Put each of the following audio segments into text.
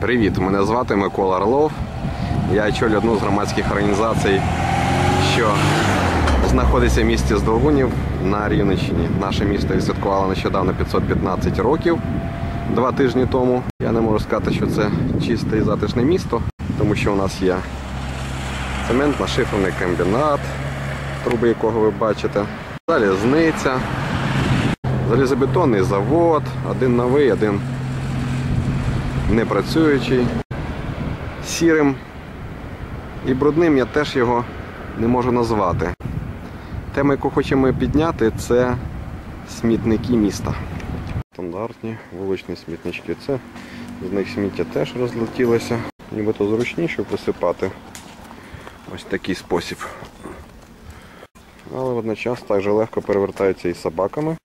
Привіт, мене звати Микола Орлов. Я очолюю одну з громадських організацій, що знаходиться в місті Здолгунів на Рівненщині. Наше місто відсвяткувало нещодавно 515 років два тижні тому. Я не можу сказати, що це чисте і затишне місто, тому що у нас є цементно-шиферний комбінат, труби якого ви бачите, залізниця, залізобетонний завод, один новий, один непрацюючий, сірим і брудним я теж його не можу назвати. Тема, яку хочемо підняти, це смітники міста. Стандартні вуличні смітнички. Це з них сміття теж розлетілося. Нібито зручніше присипати ось такий спосіб. Але водночас так же легко перевертається і собаками,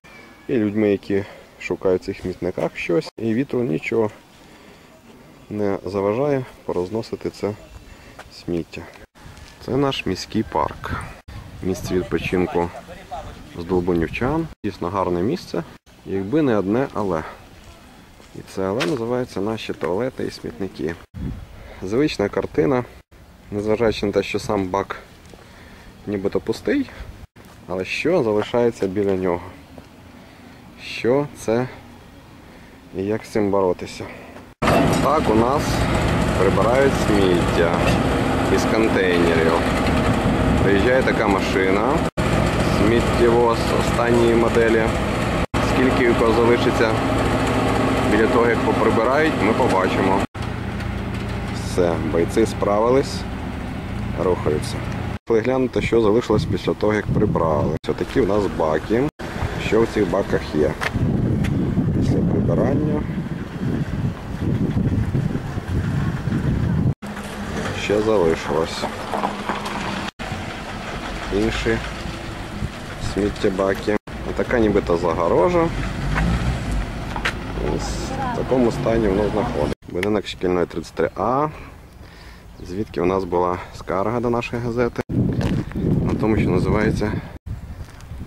і людьми, які шукають в цих смітниках щось, і вітру нічого не заважає порозносити це сміття. Це наш міський парк. Місце відпочинку з Долбунівчан. Дійсно гарне місце, якби не одне але. І це але називається наші туалети і смітники. Звична картина, незважаючи на те, що сам бак нібито пустий, але що залишається біля нього? Що це і як з цим боротися? Так у нас прибирають сміття із контейнерів. Приїжджає така машина, сміттєвоз останньої моделі. Скільки його залишиться біля того, як поприбирають, ми побачимо. Все, бойці справились, рухаються. Глянути, що залишилось після того, як прибрали. Ось такі у нас баки. Що в цих баках є? Після прибирання. Ще залишилось. Інші сміттєбаки. Така нібито загорожа. В такому стані воно знаходиться. Будинок шкільної 33А. Звідки у нас була скарга до нашої газети. На тому, що називається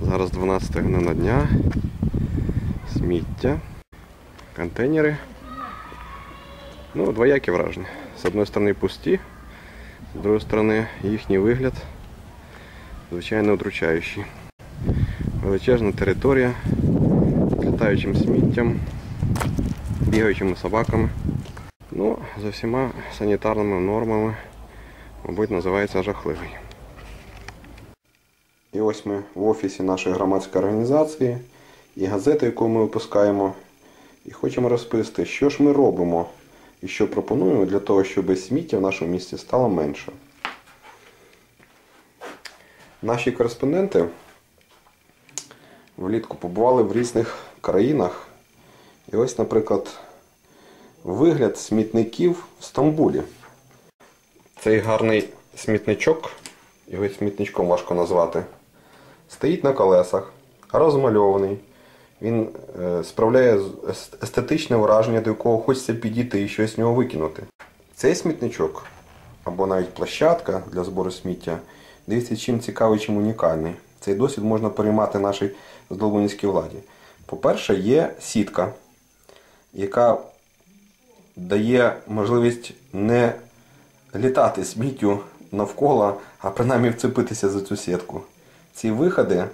зараз 12 година дня. Сміття. Контейнери. Ну, двоякі враження. З одної сторони пусті, з другої сторони їхній вигляд звичайно удручаючий. Величезна територія з літаючим сміттям, бігаючими собаками. Ну, за всіма санітарними нормами, мабуть, називається жахливий. І ось ми в офісі нашої громадської організації і газети, яку ми випускаємо, і хочемо розповісти, що ж ми робимо і що пропонуємо для того, щоб сміття в нашому місті стало менше. Наші кореспонденти влітку побували в різних країнах. І ось, наприклад, вигляд смітників в Стамбулі. Цей гарний смітничок, його смітничком важко назвати, стоїть на колесах, розмальований. Він е, справляє естетичне враження, до якого хочеться підійти і щось з нього викинути. Цей смітничок, або навіть площадка для збору сміття, дивіться, чим цікавий, чим унікальний. Цей досвід можна переймати нашій здолбунівській владі. По-перше, є сітка, яка дає можливість не літати сміттю навколо, а принаймні вцепитися за цю сітку. Ці виходи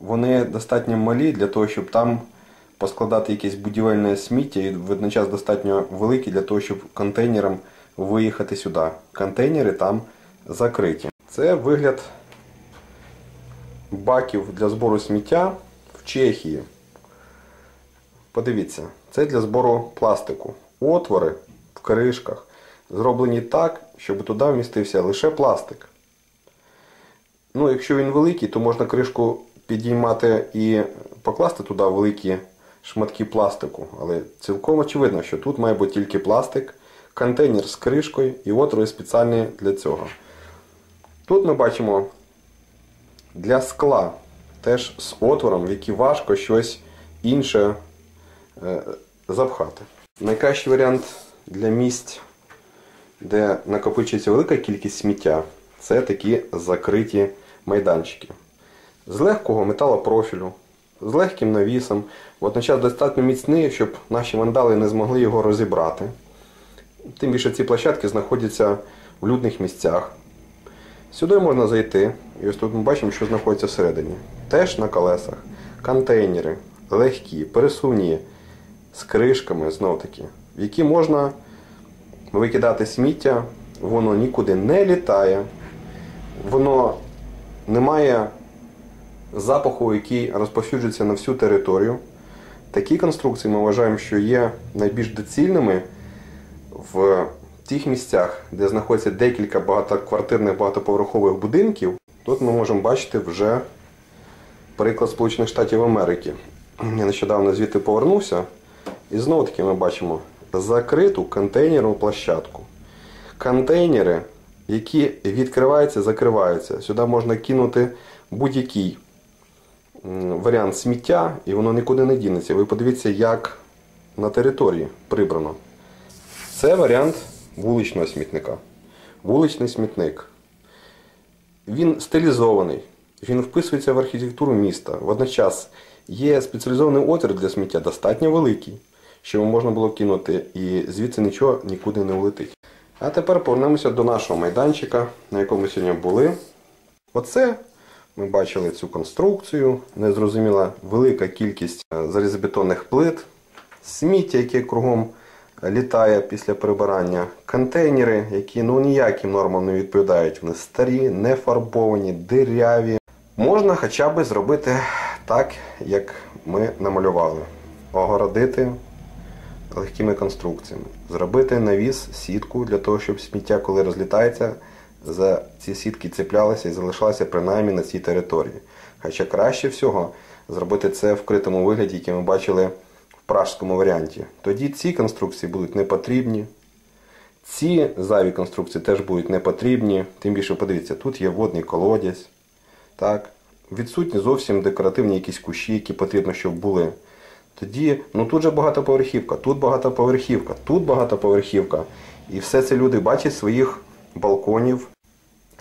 вони достатньо малі для того, щоб там поскладати якесь будівельне сміття і водночас достатньо великі для того, щоб контейнерам виїхати сюди. Контейнери там закриті. Це вигляд баків для збору сміття в Чехії. Подивіться, це для збору пластику. Отвори в кришках зроблені так, щоб туди вмістився лише пластик. Ну, Якщо він великий, то можна кришку підіймати і покласти туди великі шматки пластику. Але цілком очевидно, що тут має бути тільки пластик, контейнер з кришкою і отвори спеціальні для цього. Тут ми бачимо для скла теж з отвором, в який важко щось інше е, запхати. Найкращий варіант для місць, де накопичується велика кількість сміття, це такі закриті майданчики з легкого металопрофілю, з легким навісом, водночас достатньо міцний, щоб наші вандали не змогли його розібрати. Тим більше ці площадки знаходяться в людних місцях. Сюди можна зайти, і ось тут ми бачимо, що знаходиться всередині. Теж на колесах. Контейнери, легкі, пересувні, з кришками, знов таки, в які можна викидати сміття, воно нікуди не літає, воно не має запаху, який розповсюджується на всю територію. Такі конструкції ми вважаємо, що є найбільш доцільними в тих місцях, де знаходиться декілька багатоквартирних багатоповерхових будинків. Тут ми можемо бачити вже приклад Сполучених Штатів Америки. Я нещодавно звідти повернувся, і знову таки ми бачимо закриту контейнерну площадку. Контейнери, які відкриваються, закриваються. Сюди можна кинути будь-який варіант сміття, і воно нікуди не дінеться. Ви подивіться, як на території прибрано. Це варіант вуличного смітника. Вуличний смітник. Він стилізований, він вписується в архітектуру міста. Водночас є спеціалізований отвір для сміття достатньо великий, щоб можна було кинути, і звідси нічого нікуди не улетить. А тепер повернемося до нашого майданчика, на якому сьогодні були. Оце ми бачили цю конструкцію, незрозуміла велика кількість е, залізобетонних плит, сміття, яке кругом літає після прибирання, контейнери, які ну ніяким нормам не відповідають. Вони старі, не фарбовані, диряві. Можна хоча б зробити так, як ми намалювали. Огородити легкими конструкціями. Зробити навіс, сітку для того, щоб сміття, коли розлітається, за ці сітки цеплялося і залишалося принаймні на цій території. Хоча краще всього зробити це в вкритому вигляді, який ми бачили в пражському варіанті. Тоді ці конструкції будуть не потрібні. Ці зайві конструкції теж будуть не потрібні. Тим більше, подивіться, тут є водний колодязь. Так? Відсутні зовсім декоративні якісь кущі, які потрібно, щоб були. Тоді, ну тут же багатоповерхівка, тут багатоповерхівка, тут багатоповерхівка. І все це люди бачать з своїх балконів.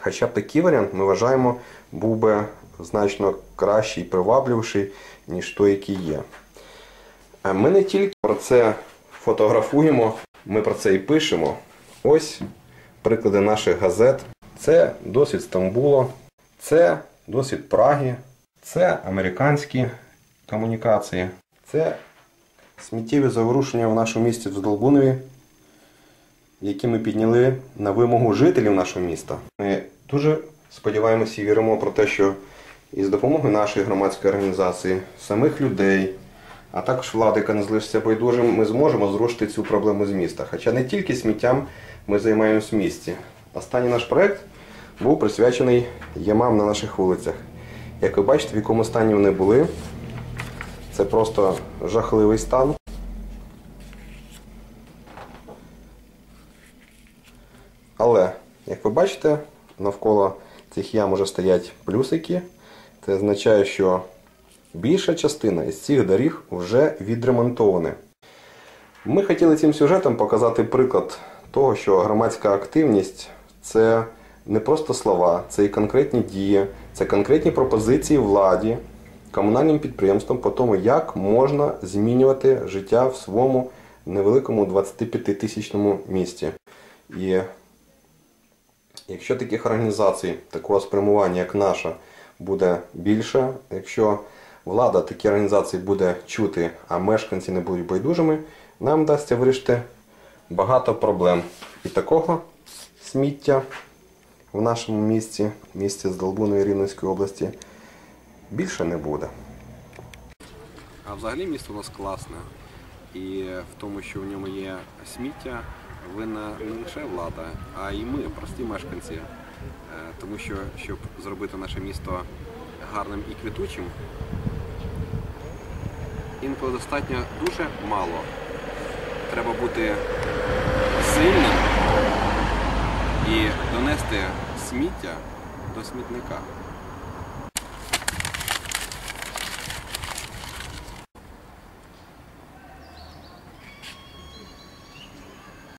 Хоча б такий варіант, ми вважаємо, був би значно кращий, привабливіший, ніж той, який є. Ми не тільки про це фотографуємо, ми про це і пишемо. Ось приклади наших газет. Це досвід Стамбула, це досвід Праги, це американські комунікації, це сміттєві заворушення в нашому місті в Здолбунові, які ми підняли на вимогу жителів нашого міста. Ми дуже сподіваємося і віримо про те, що із допомогою нашої громадської організації, самих людей, а також влади, яка не залишиться байдужим, ми зможемо зрушити цю проблему з міста. Хоча не тільки сміттям ми займаємось в місті. Останній наш проект був присвячений ямам на наших вулицях. Як ви бачите, в якому стані вони були. Це просто жахливий стан. Але, як ви бачите, навколо цих ям вже стоять плюсики. Це означає, що більша частина із цих доріг вже відремонтована. Ми хотіли цим сюжетом показати приклад того, що громадська активність це не просто слова, це і конкретні дії, це конкретні пропозиції владі, комунальним підприємствам по тому, як можна змінювати життя в своєму невеликому 25-тисячному місті. І якщо таких організацій, такого спрямування, як наша, буде більше, якщо влада такі організації буде чути, а мешканці не будуть байдужими, нам вдасться вирішити багато проблем. І такого сміття в нашому місті, місті Здолбуної Рівненської області, більше не буде. А взагалі місто у нас класне. І в тому, що в ньому є сміття, винна не лише влада, а й ми, прості мешканці. Е, Тому що, щоб зробити наше місто гарним і квітучим, інколи достатньо дуже мало. Треба бути сильним і донести сміття до смітника.